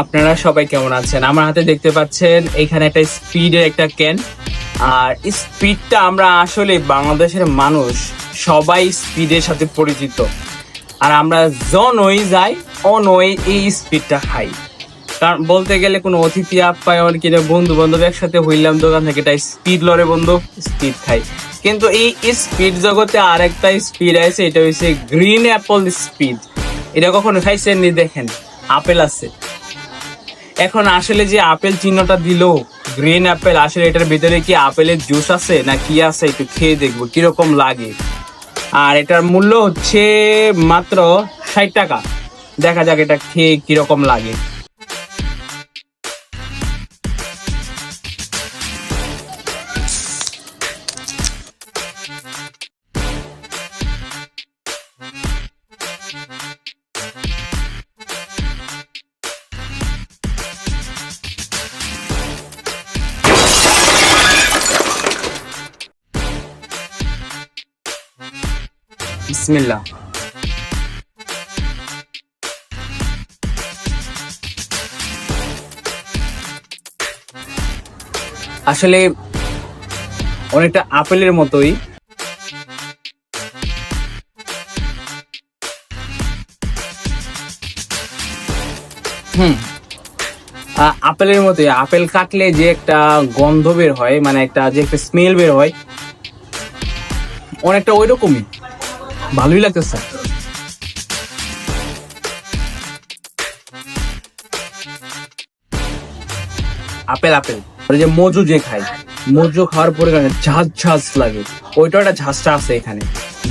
আপনারা সবাই কেমন আছেন? আমার হাতে দেখতে পাচ্ছেন এখানে একটা স্পিডের একটা ক্যান। আর স্পিডটা আমরা আসলে বাংলাদেশের মানুষ সবাই স্পিডের সাথে পরিচিত। আর আমরা জনই যাই, অনই এই স্পিডটা খাই। কারণ বলতে গেলে কোনো অতিথি আপ্যায়ন কিনা বন্ধু বান্ধব একসাথে হইলাম দোকান থেকে এটা স্পিড লরে বন্ধু, স্পিড খাই। কিন্তু এই স্পিড জগতে আরেকটা স্পিড আছে, এটা হচ্ছে গ্রিন অ্যাপল স্পিড। এটা কখনো খাইছেন নি দেখেন, আপেল আছে। এখন আসলে যে আপেল চিহ্নটা দিল গ্রিন আপেল আসলে এটার ভিতরে কি আপেলের জুস আছে না কি আছে একটু খেয়ে দেখব কীরকম লাগে। আর এটার মূল্য হচ্ছে মাত্র ষাট টাকা। দেখা যাক এটা খেয়ে কীরকম লাগে। বিসমিল্লাহ। আসলে অনেকটা আপেলের মতোই। হুম আপেলের মতোই। আপেল কাটলে যে একটা গন্ধ বের হয় মানে একটা যে একটা স্মেল বের হয়, অনেকটা ওই রকমই ভালোই লাগতেছে। Apple apple. ওই যে মজু যে খাই, মজু খাওয়ার পরে ঝাঁজ ঝাঁজ লাগে। ওইটা একটা ঝাঁজটা আছে এখানে।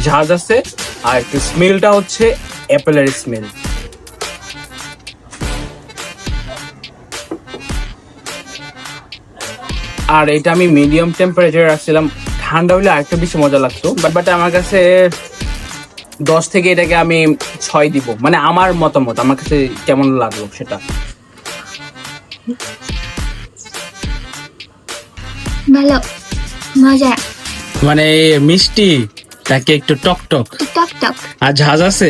ঝাঁজ আছে, আর একটু স্মেলটা হচ্ছে অ্যাপেলের স্মেল আর এটা আমি মিডিয়াম টেম্পারেচার রাখছিলাম। ঠান্ডা হলে আরেকটু বেশি মজা লাগতো। বাট বাট আমার কাছে দশ থেকে এটাকে আমি ছয় দিব। মানে আমার মতামত আমার কাছে কেমন লাগল সেটা? ভালো মজা। মানে মিষ্টি তাকে একটু টক টক টক টক আর ঝাঁজ আছে?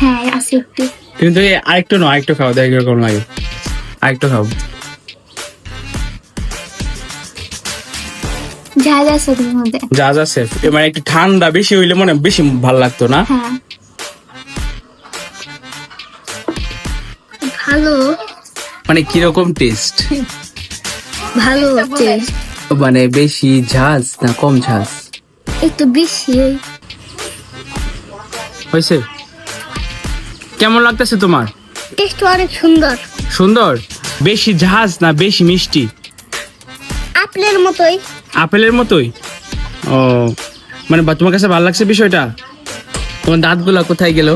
হ্যাঁ আছে একটু। কিন্তু আরেকটু না আরেকটু খাও দেখ কীরকম লাগে। আরেকটু খাও। ঝাল আছে মধ্যে। মানে একটু ঠান্ডা বেশি হইলে মনে হয় বেশি ভালো লাগতো না? হ্যাঁ। ভালো। মানে কীরকম টেস্ট ভালো টেস্ট মানে বেশি ঝাঁজ না কম ঝাঁজ? একটু বেশি। হয়েছে? কেমন লাগতেছে তোমার? টেস্ট অনেক সুন্দর। সুন্দর? বেশি ঝাঁজ না বেশি মিষ্টি? আপেলের মতোই। আপেলের মতোই? ও মানে তোমার কাছে ভালো লাগছে বিষয়টা? তোমার দাঁতগুলো কোথায় গেল?